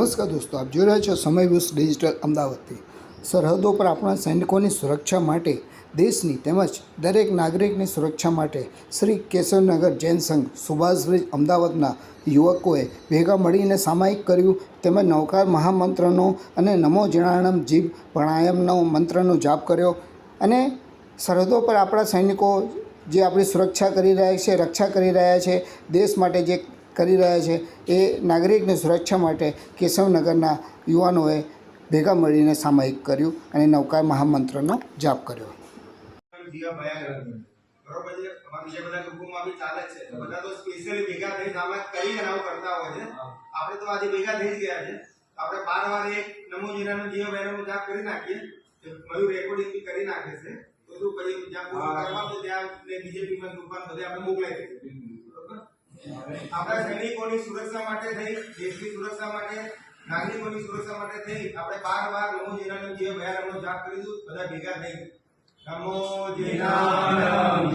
દોસ્તો, આપ જોઈ રહ્યા છો સમય વ્યૂઝ ડિજિટલ અમદાવાદથી. સરહદો પર આપણા સૈનિકોની સુરક્ષા માટે, દેશની તેમજ દરેક નાગરિકની સુરક્ષા માટે શ્રી કેશવનગર જૈન સંઘ સુભાષ બ્રિજ અમદાવાદના યુવકોએ ભેગા મળીને સામાયિક કર્યું તેમજ નૌકાર મહામંત્રનો અને નમો જણાણમ જીવ પ્રાણાયામનો મંત્રનો જાપ કર્યો અને સરહદો પર આપણા સૈનિકો જે આપણી સુરક્ષા કરી રહ્યા છે, રક્ષા કરી રહ્યા છે, દેશ માટે જે કરી રહ્યા છે. એ નાગરિકની સુરક્ષા માટે કેશવનગરના યુવાનોએ ભેગા મળીને સામાયિક કર્યું અને નૌકા મહામંત્રનો જાપ કર્યો. જીવા બરોબર છે? અમારા બીજા બધા ગ્રુપોમાં બી ચાલે છે. બધા તો સ્પેશિયલી ભેગા થઈને આમાં કરીને આવું કરતા હોય છે. આપણે તો આજે ભેગા થઈ ગયા છે. આપણે બાર વાર એક નમો જીરાનો જીવા બહેનોનો જાપ કરી નાખીએ. તો રેકોર્ડિંગ બી કરી નાખે છે. તો શું કરીએ જ્યાં પૂરું કરવા ત્યાં બીજેપીમાં ગ્રુપમાં બધે આપણે મોકલાઈ દઈએ. બરોબર આપણા સૈનિકોની સુરક્ષા માટે થઈ, દેશની સુરક્ષા માટે, નાગરિકોની સુરક્ષા માટે થઈ. આપણે બાર વાર નમો જીરાનો જીવા બહેનોનો જાપ કરીશું બધા ભેગા થઈ. નમો જીરામ